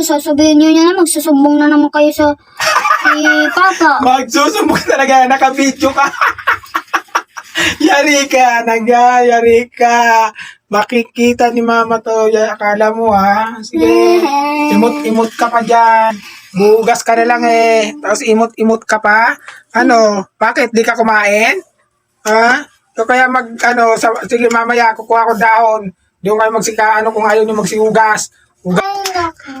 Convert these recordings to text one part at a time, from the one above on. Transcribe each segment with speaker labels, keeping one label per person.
Speaker 1: sasabihin niyo niya na magsusumbong na naman kayo sa si Papa.
Speaker 2: Magsusumbong talaga, nakabidyo ka. yari ka, naga, yari ka. Makikita ni mama to, ya, akala mo ha. Sige, imot-imot ka pa dyan. Bugas ka na lang eh. Tapos imot-imot ka pa. Ano, bakit di ka kumain? Ha? So kaya mag, ano, sa, sige mamaya, kukuha ko dahon. Doon kayo magsika, ano, kung ayaw nyo magsihugas. Hugas.
Speaker 1: Ay, naku.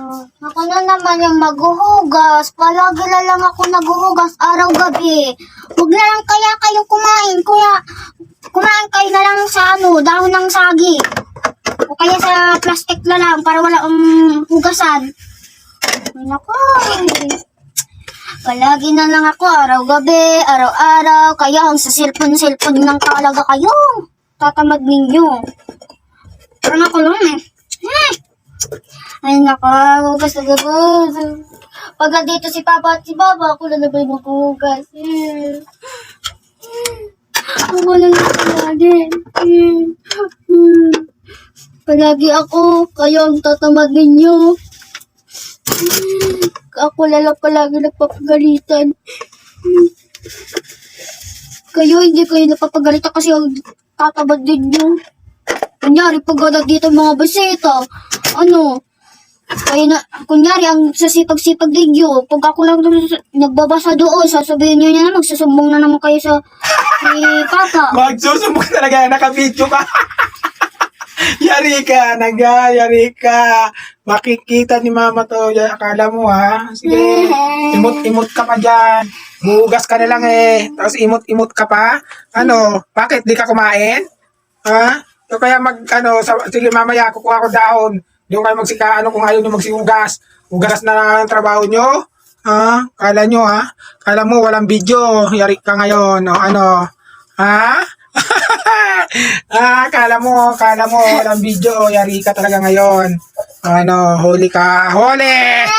Speaker 1: Naman yung maghuhugas. Palagi na lang ako naghuhugas araw-gabi. Huwag na lang kaya kayong kumain. Kuya, kumain kayo na lang sa ano, dahon ng sagi. O kaya sa plastic na lang para wala um, hugasan. Ay, naku. Palagi na lang ako araw-gabi, araw-araw. Kaya ang sa cellphone-cellphone lang talaga kayo. Tatamad ninyo. Parang ako lang eh. Hmm. Ay, nako, hugas na gabos. Pag dito si Papa at si Baba, ako na naman maghuhugas. Hmm. Ako na lang palagi. Hmm. Palagi ako, kayo ang tatamad ninyo. Hmm. Ako na lang palagi nagpapagalitan. Hmm. Kayo, hindi kayo napapagalitan kasi ang tatamad ninyo. Kunyari, pag wala dito mga basita, ano, kaya na, kunyari, ang sasipag-sipag ninyo, pag ako lang nagbabasa doon, sasabihin nyo na magsusumbong na naman kayo sa si Papa.
Speaker 2: Magsusumbong talaga, nakabidyo ka. yari ka, naga, yari ka. Makikita ni mama to, ya, akala mo ha. Sige, imot-imot ka pa dyan. Bugas ka na lang eh. Tapos imot-imot ka pa. Ano, bakit di ka kumain? Ha? Kaya mag, ano, sa, sige mamaya, kukuha ko dahon. Doon kayo magsika, ano, kung ayaw nyo magsihugas. Hugas na lang ang trabaho nyo. Ha? Kala nyo ha? Kala mo walang video. Yari ka ngayon. O ano? Ha? ah, kala mo, kala mo walang video. Yari ka talaga ngayon. Ano, huli ka. Huli!